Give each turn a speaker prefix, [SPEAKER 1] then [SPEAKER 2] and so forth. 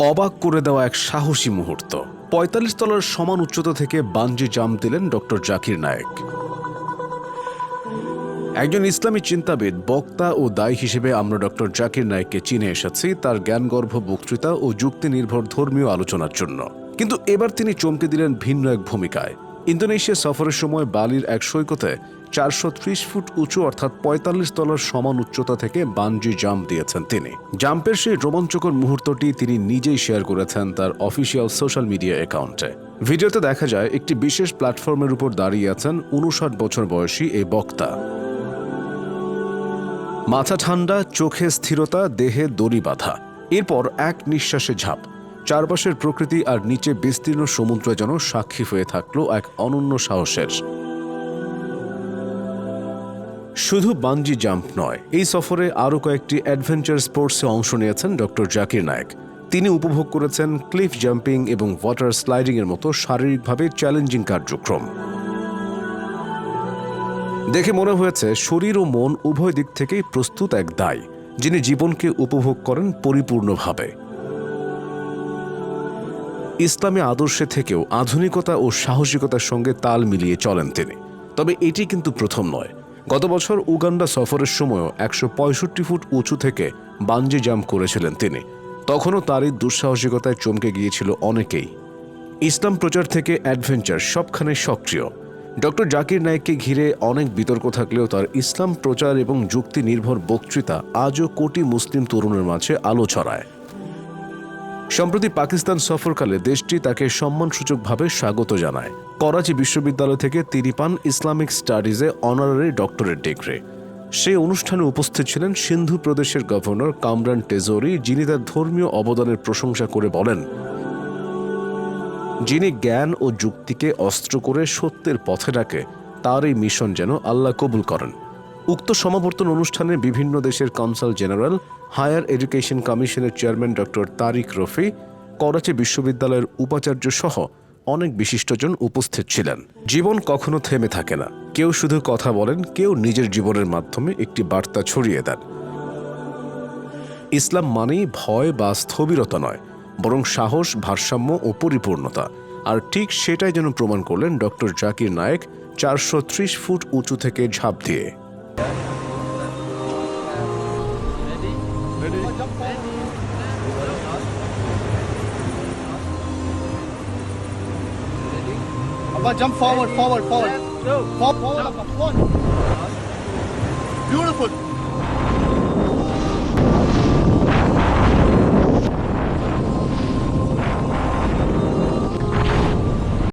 [SPEAKER 1] অবাক করে দেওয়া এক সাহসী মুহূর্ত। পঁয়তাল্লিশ তলার সমান উচ্চতা থেকে বাঞ্জি জাম্প দিলেন ডক্টর জাকির নায়েক। একজন ইসলামী চিন্তাবিদ, বক্তা ও দায়ী হিসেবে আমরা ডক্টর জাকির নায়েককে চিনে এসেছি তার জ্ঞানগর্ভ বক্তৃতা ও যুক্তি নির্ভর ধর্মীয় আলোচনার জন্য। কিন্তু এবার তিনি চমকে দিলেন ভিন্ন এক ভূমিকায়। ইন্দোনেশিয়া সফরের সময় বালির এক সৈকতে চারশো ত্রিশ ফুট উঁচু অর্থাৎ পঁয়তাল্লিশ তলার সমান উচ্চতা থেকে বানজি জাম্প দিয়েছেন তিনি। জাম্পের সেই রোমাঞ্চকর মুহূর্তটি তিনি নিজেই শেয়ার করেছেন তার অফিসিয়াল সোশ্যাল মিডিয়া অ্যাকাউন্টে। ভিডিওতে দেখা যায়, একটি বিশেষ প্ল্যাটফর্মের উপর দাঁড়িয়ে আছেন উনষাট বছর বয়সী এই বক্তা। মাথা ঠান্ডা, চোখে স্থিরতা, দেহে দড়ি বাঁধা। এরপর এক নিঃশ্বাসে ঝাঁপ। চারপাশের প্রকৃতি আর নিচে বিস্তীর্ণ সমুদ্র যেন সাক্ষী হয়ে থাকল এক অনন্য সাহসের। শুধু বাঞ্জি জাম্প নয়, এই সফরে আরও কয়েকটি অ্যাডভেঞ্চার স্পোর্টসে অংশ নিয়েছেন ডক্টর জাকির নায়েক। তিনি উপভোগ করেছেন ক্লিফ জাম্পিং এবং ওয়াটার স্লাইডিংয়ের মতো শারীরিকভাবে চ্যালেঞ্জিং কার্যক্রম। দেখে মনে হয়েছে, শরীর ও মন উভয় দিক থেকেই প্রস্তুত এক দায়, যিনি জীবনকে উপভোগ করেন পরিপূর্ণভাবে। ইসলামী আদর্শে থেকেও আধুনিকতা ও সাহসিকতার সঙ্গে তাল মিলিয়ে চলেন তিনি। তবে এটি কিন্তু প্রথম নয়। গত বছর উগান্ডা সফরের সময়ও একশো পঁয়ষট্টি ফুট উঁচু থেকে বাঞ্জি জাম্প করেছিলেন তিনি। তখনও তারই দুঃসাহসিকতায় চমকে গিয়েছিল অনেকেই। ইসলাম প্রচার থেকে অ্যাডভেঞ্চার সবখানে সক্রিয়। ডক্টর জাকির নায়েককে ঘিরে অনেক বিতর্ক থাকলেও তার ইসলাম প্রচার এবং যুক্তি নির্ভর বক্তৃতা আজও কোটি মুসলিম তরুণের মাঝে আলো ছড়ায়। সম্প্রতি পাকিস্তান সফরকালে দেশটি তাকে সম্মানসূচকভাবে স্বাগত জানায়। করাচি বিশ্ববিদ্যালয় থেকে তিনি পান ইসলামিক স্টাডিজে অনারারি ডক্টরেট ডিগ্রি। সেই অনুষ্ঠানে উপস্থিত ছিলেন সিন্ধু প্রদেশের গভর্নর কামরান টেজোরি যিনি তার ধর্মীয় অবদানের প্রশংসা করে বলেন, যিনি জ্ঞান ও যুক্তিকে অস্ত্র করে সত্যের পথে ডাকে, তার এই মিশন যেন আল্লাহ কবুল করেন। উক্ত সমাবর্তন অনুষ্ঠানে বিভিন্ন দেশের কাউন্সিল জেনারেল হায়ার এডুকেশন কমিশনের চেয়ারম্যান ডক্টর তারিক রফি, করাচি বিশ্ববিদ্যালয়ের উপাচার্য সহ অনেক বিশিষ্টজন উপস্থিত ছিলেন। জীবন কখনো থেমে থাকে না। কেউ শুধু কথা বলেন, কেউ নিজের জীবনের মাধ্যমে একটি বার্তা ছড়িয়ে দেন। ইসলাম মানেই ভয় বা স্থবিরতা নয়, বরং সাহস, ভারসাম্য ও পরিপূর্ণতা। আর ঠিক সেটাই যেন প্রমাণ করলেন ডক্টর জাকির নায়েক চারশো ত্রিশ ফুট উঁচু থেকে ঝাঁপ দিয়ে।
[SPEAKER 2] Abba, jump forward, forward, forward. Forward, forward, Abba. Beautiful.